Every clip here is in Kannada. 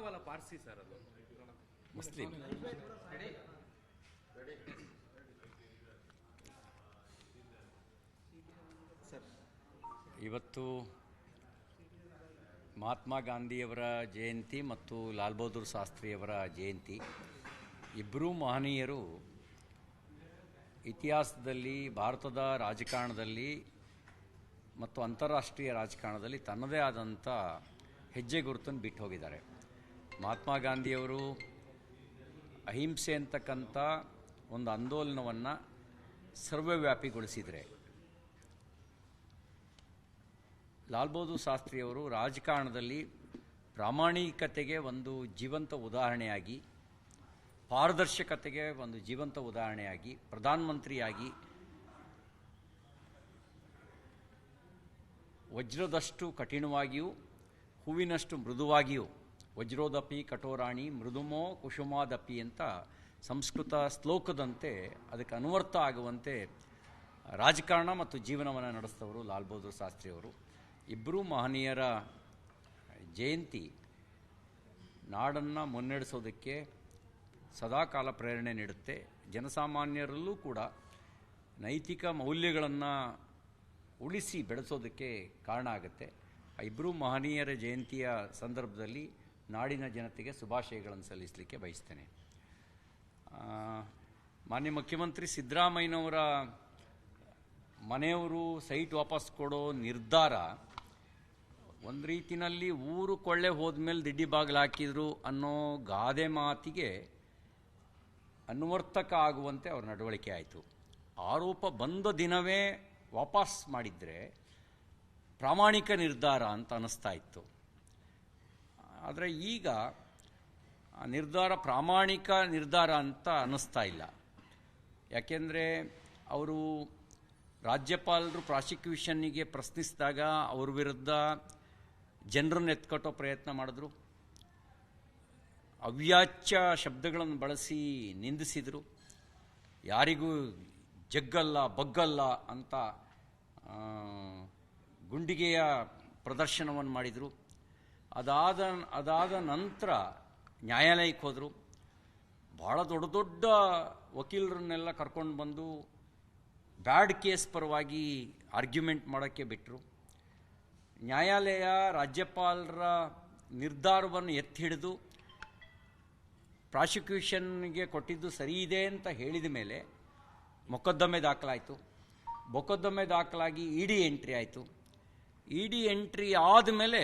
ಪೂನಾವಾಲ ಪಾರ್ಸಿ ಸರ್ ಅದು. ಮುಸ್ಲಿಂ. ಇವತ್ತು ಮಹಾತ್ಮ ಗಾಂಧಿಯವರ ಜಯಂತಿ ಮತ್ತು ಲಾಲ್ ಬಹದ್ದೂರ್ ಶಾಸ್ತ್ರಿಯವರ ಜಯಂತಿ. ಇಬ್ಬರೂ ಮಹನೀಯರು ಇತಿಹಾಸದಲ್ಲಿ ಭಾರತದ ರಾಜಕಾರಣದಲ್ಲಿ ಮತ್ತು ಅಂತಾರಾಷ್ಟ್ರೀಯ ರಾಜಕಾರಣದಲ್ಲಿ ತನ್ನದೇ ಆದಂಥ ಹೆಜ್ಜೆ ಗುರುತನ್ನು ಬಿಟ್ಟು ಹೋಗಿದ್ದಾರೆ. ಮಹಾತ್ಮ ಗಾಂಧಿಯವರು ಅಹಿಂಸೆ ಅಂತಕ್ಕಂಥ ಒಂದು ಆಂದೋಲನವನ್ನು ಸರ್ವವ್ಯಾಪಿಗೊಳಿಸಿದರೆ. ಲಾಲ್ ಬಹದ್ದೂರ್ ಶಾಸ್ತ್ರಿಯವರು ರಾಜಕಾರಣದಲ್ಲಿ ಪ್ರಾಮಾಣಿಕತೆಗೆ ಒಂದು ಜೀವಂತ ಉದಾಹರಣೆಯಾಗಿ, ಪಾರದರ್ಶಕತೆಗೆ ಒಂದು ಜೀವಂತ ಉದಾಹರಣೆಯಾಗಿ, ಪ್ರಧಾನಮಂತ್ರಿಯಾಗಿ ವಜ್ರದಷ್ಟು ಕಠಿಣವಾಗಿಯೂ, ಹೂವಿನಷ್ಟು ಮೃದುವಾಗಿಯೂ ವಜ್ರೋದಪಿ ಕಠೋರಾಣಿ ಮೃದುಮೋ ಕುಸುಮಾದಪಿ ಅಂತ ಸಂಸ್ಕೃತ ಶ್ಲೋಕದಂತೆ ಅದಕ್ಕೆ ಅನುವರ್ಥ ಆಗುವಂತೆ ರಾಜಕಾರಣ ಮತ್ತು ಜೀವನವನ್ನು ನಡೆಸಿದವರು ಲಾಲ್ ಬಹದ್ದೂರ್ ಶಾಸ್ತ್ರಿಯವರು. ಇಬ್ಬರೂ ಮಹನೀಯರ ಜಯಂತಿ ನಾಡನ್ನು ಮುನ್ನಡೆಸೋದಕ್ಕೆ ಸದಾಕಾಲ ಪ್ರೇರಣೆ ನೀಡುತ್ತೆ. ಜನಸಾಮಾನ್ಯರಲ್ಲೂ ಕೂಡ ನೈತಿಕ ಮೌಲ್ಯಗಳನ್ನು ಉಳಿಸಿ ಬೆಳೆಸೋದಕ್ಕೆ ಕಾರಣ ಆಗುತ್ತೆ. ಇಬ್ಬರೂ ಮಹನೀಯರ ಜಯಂತಿಯ ಸಂದರ್ಭದಲ್ಲಿ ನಾಡಿನ ಜನತೆಗೆ ಶುಭಾಶಯಗಳನ್ನು ಸಲ್ಲಿಸಲಿಕ್ಕೆ ಬಯಸ್ತೇನೆ. ಮಾನ್ಯ ಮುಖ್ಯಮಂತ್ರಿ ಸಿದ್ದರಾಮಯ್ಯನವರ ಮನೆಯವರು ಸೈಟ್ ವಾಪಸ್ ಕೊಡೋ ನಿರ್ಧಾರ ಒಂದು ರೀತಿನಲ್ಲಿ ಊರು ಕೊಳ್ಳೆ ಹೋದ್ಮೇಲೆ ದಿಡ್ಡಿ ಬಾಗಿಲು ಹಾಕಿದ್ರು ಅನ್ನೋ ಗಾದೆ ಮಾತಿಗೆ ಅನ್ವರ್ಥಕ ಆಗುವಂತೆ ಅವ್ರ ನಡವಳಿಕೆ ಆಯಿತು. ಆರೋಪ ಬಂದ ದಿನವೇ ವಾಪಸ್ ಮಾಡಿದರೆ ಪ್ರಾಮಾಣಿಕ ನಿರ್ಧಾರ ಅಂತ ಅನ್ನಿಸ್ತಾ ಇತ್ತು. ಆದರೆ ಈಗ ನಿರ್ಧಾರ, ಪ್ರಾಮಾಣಿಕ ನಿರ್ಧಾರ ಅಂತ ಅನ್ನಿಸ್ತಾ ಇಲ್ಲ. ಯಾಕೆಂದರೆ ಅವರು ರಾಜ್ಯಪಾಲರು ಪ್ರಾಸಿಕ್ಯೂಷನ್ನಿಗೆ ಪ್ರಶ್ನಿಸಿದಾಗ ಅವ್ರ ವಿರುದ್ಧ ಜನರನ್ನು ಎತ್ಕಟ್ಟೋ ಪ್ರಯತ್ನ ಮಾಡಿದ್ರು. ಅವ್ಯಾಚ್ಯ ಶಬ್ದಗಳನ್ನು ಬಳಸಿ ನಿಂದಿಸಿದರು. ಯಾರಿಗೂ ಜಗ್ಗಲ್ಲ, ಬಗ್ಗಲ್ಲ ಅಂತ ಗುಂಡಿಗೆಯ ಪ್ರದರ್ಶನವನ್ನು ಮಾಡಿದರು. ಅದಾದ ಅದಾದ ನಂತರ ನ್ಯಾಯಾಲಯಕ್ಕೆ ಹೋದರು. ಭಾಳ ದೊಡ್ಡ ದೊಡ್ಡ ವಕೀಲರನ್ನೆಲ್ಲ ಕರ್ಕೊಂಡು ಬಂದು ಬ್ಯಾಡ್ ಕೇಸ್ ಪರವಾಗಿ ಆರ್ಗ್ಯುಮೆಂಟ್ ಮಾಡೋಕ್ಕೆ ಬಿಟ್ಟರು ನ್ಯಾಯಾಲಯ ರಾಜ್ಯಪಾಲರ ನಿರ್ಧಾರವನ್ನು ಎತ್ತಿ ಹಿಡಿದು ಪ್ರಾಸಿಕ್ಯೂಷನ್ಗೆ ಕೊಟ್ಟಿದ್ದು ಸರಿ ಇದೆ ಅಂತ ಹೇಳಿದ ಮೇಲೆ ಮೊಕದ್ದಮೆ ದಾಖಲಾಯಿತು. ಮೊಕದ್ದಮೆ ದಾಖಲಾಗಿ ಇ ಡಿ ಎಂಟ್ರಿ ಆಯಿತು. ಇ ಡಿ ಎಂಟ್ರಿ ಆದಮೇಲೆ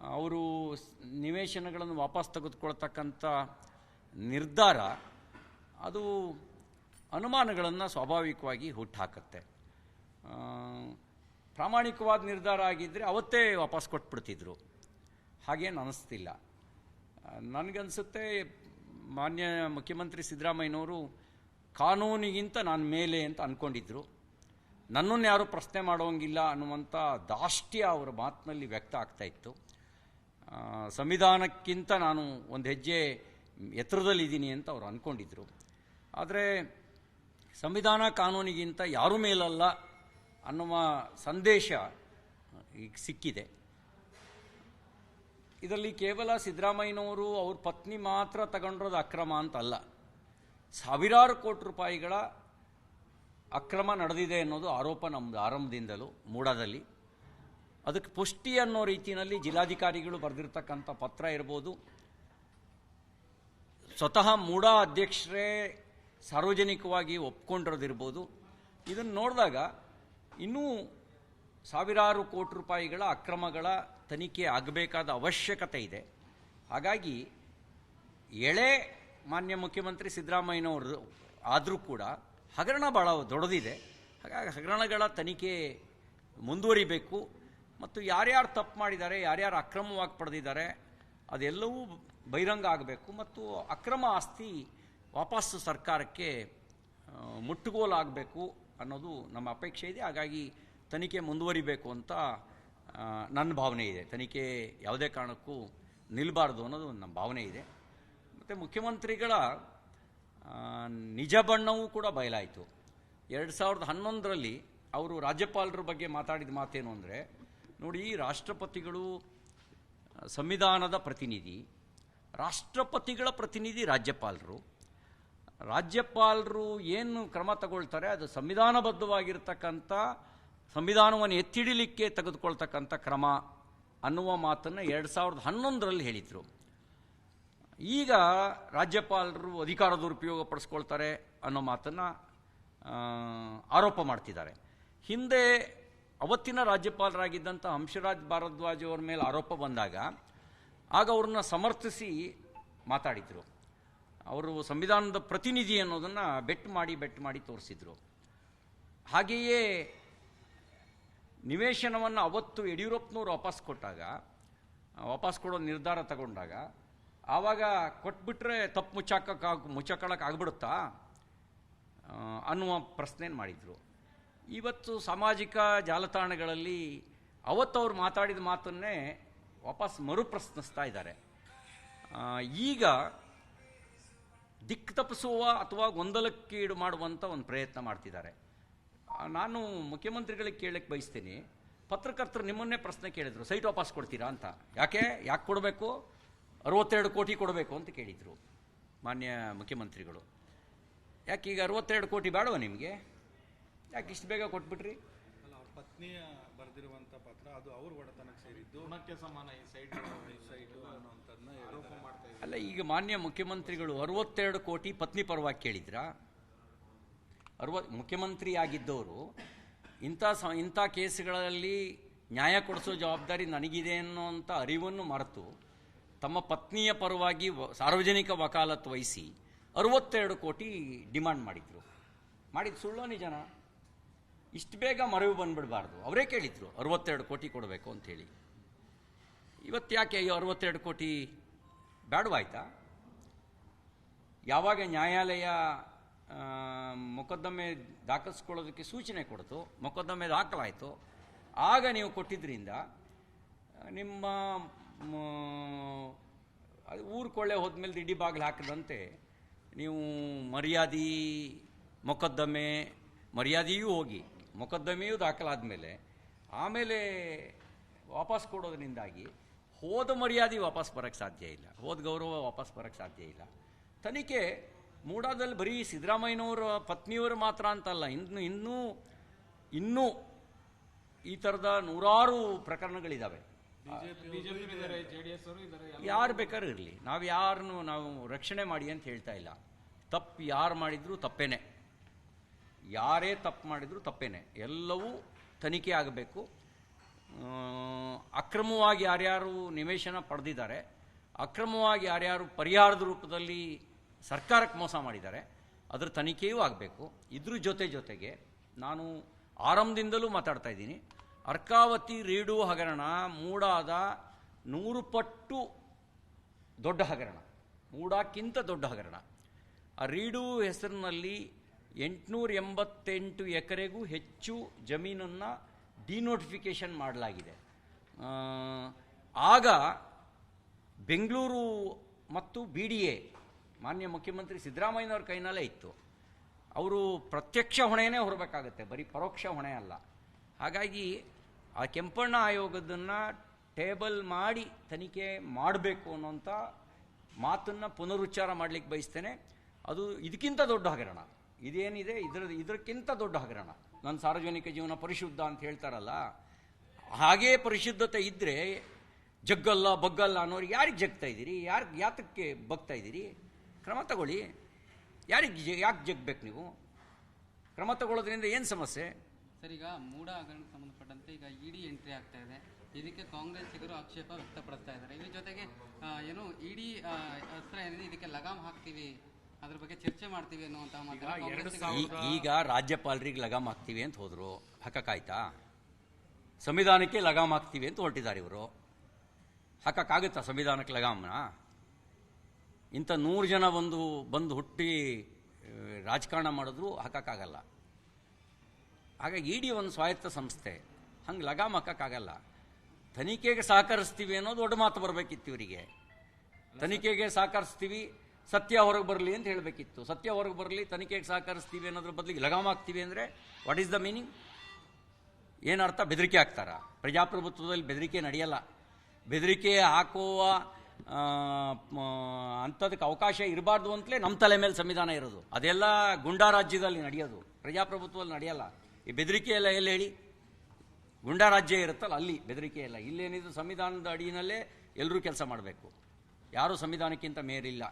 ಅವರು ನಿವೇಶನಗಳನ್ನು ವಾಪಸ್ ತೆಗೆದುಕೊಳ್ತಕ್ಕಂಥ ನಿರ್ಧಾರ ಅದು ಅನುಮಾನಗಳನ್ನು ಸ್ವಾಭಾವಿಕವಾಗಿ ಹುಟ್ಟುಹಾಕತ್ತೆ ಆ, ಪ್ರಾಮಾಣಿಕವಾದ ನಿರ್ಧಾರ ಆಗಿದ್ದರೆ ಅವತ್ತೇ ವಾಪಸ್ ಕೊಟ್ಬಿಡ್ತಿದ್ರು. ಹಾಗೇನು ಅನ್ನಿಸ್ತಿಲ್ಲ ನನಗನ್ಸುತ್ತೆ ಮಾನ್ಯ ಮುಖ್ಯಮಂತ್ರಿ ಸಿದ್ದರಾಮಯ್ಯನವರು ಕಾನೂನಿಗಿಂತ ನಾನು ಮೇಲೆ ಅಂತ ಅಂದ್ಕೊಂಡಿದ್ರು ನನ್ನನ್ನು ಯಾರೂ ಪ್ರಶ್ನೆ ಮಾಡೋಂಗಿಲ್ಲ ಅನ್ನುವಂಥ ದಾಷ್ಟ್ಯ ಅವರ ಮಾತಿನಲ್ಲಿ ವ್ಯಕ್ತ ಆಗ್ತಾ ಇತ್ತು. ಆ, ಸಂವಿಧಾನಕ್ಕಿಂತ ನಾನು ಒಂದು ಹೆಜ್ಜೆ ಎತ್ತರದಲ್ಲಿದ್ದೀನಿ ಅಂತ ಅವರು ಅಂದ್ಕೊಂಡಿದ್ರು ಆದರೆ ಸಂವಿಧಾನ ಕಾನೂನಿಗಿಂತ ಯಾರೂ ಮೇಲಲ್ಲ ಅನ್ನುವ ಸಂದೇಶ ಈಗ ಸಿಕ್ಕಿದೆ. ಇದರಲ್ಲಿ ಕೇವಲ ಸಿದ್ದರಾಮಯ್ಯನವರು ಅವ್ರ ಪತ್ನಿ ಮಾತ್ರ ತಗೊಂಡಿರೋದು ಅಕ್ರಮ ಅಂತಲ್ಲ. ಸಾವಿರಾರು ಕೋಟಿ ರೂಪಾಯಿಗಳ ಅಕ್ರಮ ನಡೆದಿದೆ ಅನ್ನೋದು ಆರೋಪ ನಮ್ಮದು ಆರಂಭದಿಂದಲೂ, ಮೂಡಾದಲ್ಲಿ. ಅದಕ್ಕೆ ಪುಷ್ಟಿ ಅನ್ನೋ ರೀತಿಯಲ್ಲಿ ಜಿಲ್ಲಾಧಿಕಾರಿಗಳು ಬರೆದಿರ್ತಕ್ಕಂಥ ಪತ್ರ ಇರ್ಬೋದು. ಸ್ವತಃ ಮೂಡಾ ಅಧ್ಯಕ್ಷರೇ ಸಾರ್ವಜನಿಕವಾಗಿ ಒಪ್ಕೊಂಡಿರೋದಿರ್ಬೋದು. ಇದನ್ನು ನೋಡಿದಾಗ ಇನ್ನೂ ಸಾವಿರಾರು ಕೋಟಿ ರೂಪಾಯಿಗಳ ಅಕ್ರಮಗಳ ತನಿಖೆ ಆಗಬೇಕಾದ ಅವಶ್ಯಕತೆ ಇದೆ. ಹಾಗಾಗಿ ಎಳೆ ಮಾನ್ಯ ಮುಖ್ಯಮಂತ್ರಿ ಸಿದ್ದರಾಮಯ್ಯನವರು ಆದರೂ ಕೂಡ ಹಗರಣ ಭಾಳ ದೊಡ್ಡದಿದೆ. ಹಾಗಾಗಿ ಹಗರಣಗಳ ತನಿಖೆ ಮುಂದುವರಿಬೇಕು. ಮತ್ತು ಯಾರ್ಯಾರು ತಪ್ಪು ಮಾಡಿದ್ದಾರೆ, ಯಾರ್ಯಾರು ಅಕ್ರಮವಾಗಿ ಪಡೆದಿದ್ದಾರೆ, ಅದೆಲ್ಲವೂ ಬಹಿರಂಗ ಆಗಬೇಕು ಮತ್ತು ಅಕ್ರಮ ಆಸ್ತಿ ವಾಪಸ್ಸು ಸರ್ಕಾರಕ್ಕೆ ಮುಟ್ಟುಗೋಲಾಗಬೇಕು ಅನ್ನೋದು ನಮ್ಮ ಅಪೇಕ್ಷೆ ಇದೆ. ಹಾಗಾಗಿ ತನಿಖೆ ಮುಂದುವರಿಬೇಕು ಅಂತ ನನ್ನ ಭಾವನೆ ಇದೆ. ತನಿಖೆ ಯಾವುದೇ ಕಾರಣಕ್ಕೂ ನಿಲ್ಲಬಾರ್ದು ಅನ್ನೋದು ನಮ್ಮ ಭಾವನೆ ಇದೆ. ಮತ್ತು ಮುಖ್ಯಮಂತ್ರಿಗಳ ನಿಜ ಬಣ್ಣವೂ ಕೂಡ ಬಯಲಾಯಿತು. ಎರಡು ಸಾವಿರದ ಹನ್ನೊಂದರಲ್ಲಿ ಅವರು ರಾಜ್ಯಪಾಲರ ಬಗ್ಗೆ ಮಾತಾಡಿದ ಮಾತೇನು ಅಂದರೆ ನೋಡಿ, ರಾಷ್ಟ್ರಪತಿಗಳು ಸಂವಿಧಾನದ ಪ್ರತಿನಿಧಿ, ರಾಷ್ಟ್ರಪತಿಗಳ ಪ್ರತಿನಿಧಿ ರಾಜ್ಯಪಾಲರು. ರಾಜ್ಯಪಾಲರು ಏನು ಕ್ರಮ ತಗೊಳ್ತಾರೆ, ಅದು ಸಂವಿಧಾನಬದ್ಧವಾಗಿರ್ತಕ್ಕಂಥ, ಸಂವಿಧಾನವನ್ನು ಎತ್ತಿಡಿಲಿಕ್ಕೆ ತೆಗೆದುಕೊಳ್ತಕ್ಕಂಥ ಕ್ರಮ ಅನ್ನುವ ಮಾತನ್ನು ಎರಡು ಸಾವಿರದ ಹನ್ನೊಂದರಲ್ಲಿ ಹೇಳಿದರು. ಈಗ ರಾಜ್ಯಪಾಲರು ಅಧಿಕಾರ ದುರುಪಯೋಗ ಪಡಿಸ್ಕೊಳ್ತಾರೆ ಅನ್ನೋ ಮಾತನ್ನು ಆರೋಪ ಮಾಡ್ತಿದ್ದಾರೆ. ಹಿಂದೆ ಅವತ್ತಿನ ರಾಜ್ಯಪಾಲರಾಗಿದ್ದಂಥ ಹಂಶರಾಜ್ ಭಾರದ್ವಾಜ್ ಅವರ ಮೇಲೆ ಆರೋಪ ಬಂದಾಗ ಆಗ ಅವ್ರನ್ನ ಸಮರ್ಥಿಸಿ ಮಾತಾಡಿದರು. ಅವರು ಸಂವಿಧಾನದ ಪ್ರತಿನಿಧಿ ಅನ್ನೋದನ್ನು ಬೆಟ್ ಮಾಡಿ ಬೆಟ್ ಮಾಡಿ ತೋರಿಸಿದರು. ಹಾಗೆಯೇ ನಿವೇಶನವನ್ನು ಅವತ್ತು ಯಡಿಯೂರಪ್ಪನವ್ರು ವಾಪಸ್ ಕೊಟ್ಟಾಗ ವಾಪಸ್ ಕೊಡೋ ನಿರ್ಧಾರ ತಗೊಂಡಾಗ ಆವಾಗ ಕೊಟ್ಬಿಟ್ರೆ ತಪ್ಪು ಮುಚ್ಚಾಕಕ್ಕೆ ಮುಚ್ಚಾಕೊಳ್ಳೋಕೆ ಆಗ್ಬಿಡುತ್ತಾ ಆ, ಅನ್ನುವ ಪ್ರಶ್ನೆ ಮಾಡಿದರು. ಇವತ್ತು ಸಾಮಾಜಿಕ ಜಾಲತಾಣಗಳಲ್ಲಿ ಅವತ್ತು ಅವ್ರು ಮಾತಾಡಿದ ಮಾತನ್ನೇ ವಾಪಸ್ ಮರುಪ್ರಶ್ನಿಸ್ತಾ ಇದ್ದಾರೆ. ಈಗ ದಿಕ್ ತಪ್ಪಿಸುವ ಅಥವಾ ಗೊಂದಲಕ್ಕೀಡು ಮಾಡುವಂಥ ಒಂದು ಪ್ರಯತ್ನ ಮಾಡ್ತಿದ್ದಾರೆ. ನಾನು ಮುಖ್ಯಮಂತ್ರಿಗಳಿಗೆ ಕೇಳಕ್ಕೆ ಬಯಸ್ತೀನಿ. ಪತ್ರಕರ್ತರು ನಿಮ್ಮನ್ನೇ ಪ್ರಶ್ನೆ ಕೇಳಿದರು, ಸೈಟ್ ವಾಪಸ್ ಕೊಡ್ತೀರಾ ಅಂತ. ಯಾಕೆ? ಯಾಕೆ ಕೊಡಬೇಕು? ಅರವತ್ತೆರಡು ಕೋಟಿ ಕೊಡಬೇಕು ಅಂತ ಕೇಳಿದರು ಮಾನ್ಯ ಮುಖ್ಯಮಂತ್ರಿಗಳು. ಯಾಕೆ ಈಗ ಅರವತ್ತೆರಡು ಕೋಟಿ ಬೇಡವಾ ನಿಮಗೆ? ಯಾಕೆ ಇಷ್ಟು ಬೇಗ ಕೊಟ್ಬಿಟ್ರಿ? ಅಲ್ಲ ಅವ್ರ ಪತ್ನಿಯ ಬರೆದಿರುವಂತ ಪತ್ರ ಅದು ಅವ್ರ ಒಡೆತನಕ್ಕೆ ಸೇರಿದ್ದು. ಗುಣಕ್ಕೆ ಸಮಾನ ಈ ಸೈಡ್ ಆರೋಪ ಮಾಡ್ತಾ ಇದ್ದಾರೆ. ಅಲ್ಲ ಈಗ ಮಾನ್ಯ ಮುಖ್ಯಮಂತ್ರಿಗಳು ಅರವತ್ತೆರಡು ಕೋಟಿ ಪತ್ನಿ ಪರವಾಗಿ ಕೇಳಿದ್ರಾ? ಅರವತ್ ಮುಖ್ಯಮಂತ್ರಿ ಆಗಿದ್ದವರು ಇಂಥ ಸ ಇಂಥ ಕೇಸ್ಗಳಲ್ಲಿ ನ್ಯಾಯ ಕೊಡಿಸೋ ಜವಾಬ್ದಾರಿ ನನಗಿದೆ ಅನ್ನೋಂಥ ಅರಿವನ್ನು ಮರೆತು ತಮ್ಮ ಪತ್ನಿಯ ಪರವಾಗಿ ವ- ಸಾರ್ವಜನಿಕ ವಕಾಲತ್ ವಹಿಸಿ ಅರವತ್ತೆರಡು ಕೋಟಿ ಡಿಮಾಂಡ್ ಮಾಡಿದರು. ಮಾಡಿದ್ದು ಸುಳ್ಳೋ ನಿಜನ? ಇಷ್ಟು ಬೇಗ ಮರವಿ ಬಂದ್ಬಿಡಬಾರ್ದು. ಅವರೇ ಕೇಳಿದರು, ಅರವತ್ತೆರಡು ಕೋಟಿ ಕೊಡಬೇಕು ಅಂಥೇಳಿ ಇವತ್ತು ಯಾಕೆ ಅರವತ್ತೆರಡು ಕೋಟಿ ಬೇಡವಾಯ್ತಾ ಯಾವಾಗ ನ್ಯಾಯಾಲಯ ಮೊಕದ್ದಮೆ ದಾಖಲಿಸ್ಕೊಳ್ಳೋದಕ್ಕೆ ಸೂಚನೆ ಕೊಡ್ತು, ಮೊಕದ್ದಮೆ ದಾಖಲಾಯಿತು, ಆಗ ನೀವು ಕೊಟ್ಟಿದ್ದರಿಂದ ನಿಮ್ಮ ಊರು ಕೊಳ್ಳೆ ಹೋದ್ಮೇಲೆ ದಿಡ್ಡಿ ಬಾಗಿಲು ಹಾಕದಂತೆ, ನೀವು ಮರ್ಯಾದಿ ಮೊಕದ್ದಮೆ ಮರ್ಯಾದೆಯೂ ಹೋಗಿ ಮೊಕದ್ದಮೆಯೂ ದಾಖಲಾದ ಮೇಲೆ ಆಮೇಲೆ ವಾಪಸ್ ಕೊಡೋದ್ರಿಂದಾಗಿ ಹೋದ ಮರ್ಯಾದೆ ವಾಪಸ್ ಬರೋಕ್ಕೆ ಸಾಧ್ಯ ಇಲ್ಲ. ಹೋದ ಗೌರವ ವಾಪಸ್ ಬರೋಕ್ಕೆ ಸಾಧ್ಯ ಇಲ್ಲ. ತನಿಖೆ ಮೂಡಾದಲ್ಲಿ ಬರೀ ಸಿದ್ದರಾಮಯ್ಯನವರ ಪತ್ನಿಯವರು ಮಾತ್ರ ಅಂತಲ್ಲ ಇನ್ನು ಇನ್ನೂ ಇನ್ನೂ ಈ ಥರದ ನೂರಾರು ಪ್ರಕರಣಗಳಿದ್ದಾವೆ ಯಾರು ಬೇಕಾದ್ರೂ ಇರಲಿ. ನಾವು ಯಾರನ್ನು ನಾವು ರಕ್ಷಣೆ ಮಾಡಿ ಅಂತ ಹೇಳ್ತಾ ಇಲ್ಲ. ತಪ್ಪು ಯಾರು ಮಾಡಿದ್ರು ತಪ್ಪೇನೆ. ಯಾರೇ ತಪ್ಪು ಮಾಡಿದರೂ ತಪ್ಪೇನೆ. ಎಲ್ಲವೂ ತನಿಖೆ ಆಗಬೇಕು. ಅಕ್ರಮವಾಗಿ ಯಾರ್ಯಾರು ನಿವೇಶನ ಪಡೆದಿದ್ದಾರೆ, ಅಕ್ರಮವಾಗಿ ಯಾರ್ಯಾರು ಪರಿಹಾರದ ರೂಪದಲ್ಲಿ ಸರ್ಕಾರಕ್ಕೆ ಮೋಸ ಮಾಡಿದ್ದಾರೆ, ಅದರ ತನಿಖೆಯೂ ಆಗಬೇಕು. ಇದ್ರ ಜೊತೆ ಜೊತೆಗೆ ನಾನು ಆರಂಭದಿಂದಲೂ ಮಾತಾಡ್ತಾ ಇದ್ದೀನಿ. ಅರ್ಕಾವತಿ ರೀಡು ಹಗರಣ ಮೂಡಾದ ನೂರು ಪಟ್ಟು ದೊಡ್ಡ ಹಗರಣ. ಮೂಡಾಕ್ಕಿಂತ ದೊಡ್ಡ ಹಗರಣ. ಆ ರೀಡು ಹೆಸರಿನಲ್ಲಿ ಎಂಟುನೂರ ಎಂಬತ್ತೆಂಟು ಎಕರೆಗೂ ಹೆಚ್ಚು ಜಮೀನನ್ನು ಡಿನೋಟಿಫಿಕೇಷನ್ ಮಾಡಲಾಗಿದೆ. ಆಗ ಬೆಂಗಳೂರು ಮತ್ತು ಬಿ ಡಿ ಎ, ಮಾನ್ಯ ಮುಖ್ಯಮಂತ್ರಿ ಸಿದ್ದರಾಮಯ್ಯನವ್ರ ಕೈನಲ್ಲೇ ಇತ್ತು. ಅವರು ಪ್ರತ್ಯಕ್ಷ ಹೊಣೆನೇ ಹೊರಬೇಕಾಗತ್ತೆ, ಬರೀ ಪರೋಕ್ಷ ಹೊಣೆ ಅಲ್ಲ. ಹಾಗಾಗಿ ಆ ಕೆಂಪಣ್ಣ ಆಯೋಗದನ್ನು ಟೇಬಲ್ ಮಾಡಿ ತನಿಖೆ ಮಾಡಬೇಕು ಅನ್ನೋಂಥ ಮಾತನ್ನು ಪುನರುಚ್ಚಾರ ಮಾಡಲಿಕ್ಕೆ ಬಯಸ್ತೇನೆ. ಅದು ಇದಕ್ಕಿಂತ ದೊಡ್ಡ ಹಗರಣ. ಇದೇನಿದೆ? ಇದರ ಇದಕ್ಕಿಂತ ದೊಡ್ಡ ಹಗರಣ. ನನ್ನ ಸಾರ್ವಜನಿಕ ಜೀವನ ಪರಿಶುದ್ಧ ಅಂತ ಹೇಳ್ತಾರಲ್ಲ, ಹಾಗೇ ಪರಿಶುದ್ಧತೆ ಇದ್ದರೆ ಜಗ್ಗಲ್ಲ, ಬಗ್ಗಲ್ಲ ಅನ್ನೋರು ಯಾರಿಗೆ ಜಗ್ತಾ ಇದ್ದೀರಿ? ಯಾರು, ಯಾತಕ್ಕೆ ಬಗ್ತಾ ಇದ್ದೀರಿ? ಕ್ರಮ ತಗೊಳ್ಳಿ. ಯಾರಿಗೆ ಯಾಕೆ ಜಗ್ಬೇಕು ನೀವು? ಕ್ರಮ ತಗೊಳ್ಳೋದ್ರಿಂದ ಏನು ಸಮಸ್ಯೆ? ಸರ್, ಈಗ ಮೂಡ ಹಗರಣಕ್ಕೆ ಸಂಬಂಧಪಟ್ಟಂತೆ ಈಗ ಇಡಿ ಎಂಟ್ರಿ ಆಗ್ತಾ ಇದೆ. ಇದಕ್ಕೆ ಕಾಂಗ್ರೆಸ್ಸಿಗರು ಆಕ್ಷೇಪ ವ್ಯಕ್ತಪಡಿಸ್ತಾ ಇದ್ದಾರೆ. ಇದ್ರ ಜೊತೆಗೆ ಏನು ಇಡಿ ಹತ್ರ ಏನಿದೆ, ಇದಕ್ಕೆ ಲಗಾಮ್ ಹಾಕ್ತೀವಿ ಅದ್ರ ಬಗ್ಗೆ ಚರ್ಚೆ ಮಾಡ್ತೀವಿ ಅನ್ನುವಂತಹ ಈಗ ರಾಜ್ಯಪಾಲರಿಗೆ ಲಗಾಮ್ ಹಾಕ್ತೀವಿ ಅಂತ ಹೋದ್ರು. ಹಾಕಕ್ಕಾಯ್ತಾ ಸಂವಿಧಾನಕ್ಕೆ ಲಗಾಮ್ ಹಾಕ್ತೀವಿ ಅಂತ ಹೊರಟಿದ್ದಾರೆ ಇವರು. ಹಾಕಕ್ಕಾಗುತ್ತಾ ಸಂವಿಧಾನಕ್ಕೆ ಲಗಾಮ್ನ? ಇಂಥ ನೂರು ಜನ ಬಂದು ಬಂದು ಹುಟ್ಟಿ ರಾಜಕಾರಣ ಮಾಡಿದ್ರು ಹಾಕಕ್ಕಾಗಲ್ಲ ಹಾಗಾಗಿ ಇಡಿ ಒಂದು ಸ್ವಾಯತ್ತ ಸಂಸ್ಥೆ. ಹಂಗೆ ಲಗಾಮ್ ಹಾಕಕ್ಕಾಗಲ್ಲ ತನಿಖೆಗೆ ಸಹಕರಿಸ್ತೀವಿ ಅನ್ನೋದು ದೊಡ್ಡ ಮಾತು ಬರಬೇಕಿತ್ತು ಇವರಿಗೆ. ತನಿಖೆಗೆ ಸಹಕರಿಸ್ತೀವಿ ಸತ್ಯ ಹೊರಗೆ ಬರಲಿ ಅಂತ ಹೇಳಬೇಕಿತ್ತು. ಸತ್ಯ ಹೊರಗೆ ಬರಲಿ ತನಿಖೆಗೆ ಸಹಕರಿಸ್ತೀವಿ ಅನ್ನೋದ್ರ ಬದಲಿಗೆ ಲಗಾಮ್ ಹಾಕ್ತೀವಿ ಅಂದರೆ ವಾಟ್ ಈಸ್ ದ ಮೀನಿಂಗ್ ಏನರ್ಥ ಬೆದರಿಕೆ ಹಾಕ್ತಾರ? ಪ್ರಜಾಪ್ರಭುತ್ವದಲ್ಲಿ ಬೆದರಿಕೆ ನಡೆಯಲ್ಲ. ಬೆದರಿಕೆ ಹಾಕುವ ಅಂಥದಕ್ಕೆ ಅವಕಾಶ ಇರಬಾರ್ದು ಅಂತಲೇ ನಮ್ಮ ತಲೆ ಮೇಲೆ ಸಂವಿಧಾನ ಇರೋದು. ಅದೆಲ್ಲ ಗುಂಡಾ ರಾಜ್ಯದಲ್ಲಿ ನಡೆಯೋದು. ಪ್ರಜಾಪ್ರಭುತ್ವದಲ್ಲಿ ನಡೆಯಲ್ಲ. ಈ ಬೆದರಿಕೆ ಎಲ್ಲ ಎಲ್ಲಿ ಹೇಳಿ? ಗುಂಡಾ ರಾಜ್ಯ ಇರುತ್ತಲ್ಲ, ಅಲ್ಲಿ ಬೆದರಿಕೆ ಇಲ್ಲ ಇಲ್ಲೇನಿದ್ರು ಸಂವಿಧಾನದ ಅಡಿಯಲ್ಲೇ ಎಲ್ಲರೂ ಕೆಲಸ ಮಾಡಬೇಕು. ಯಾರೂ ಸಂವಿಧಾನಕ್ಕಿಂತ ಮೇಲಿಲ್ಲ.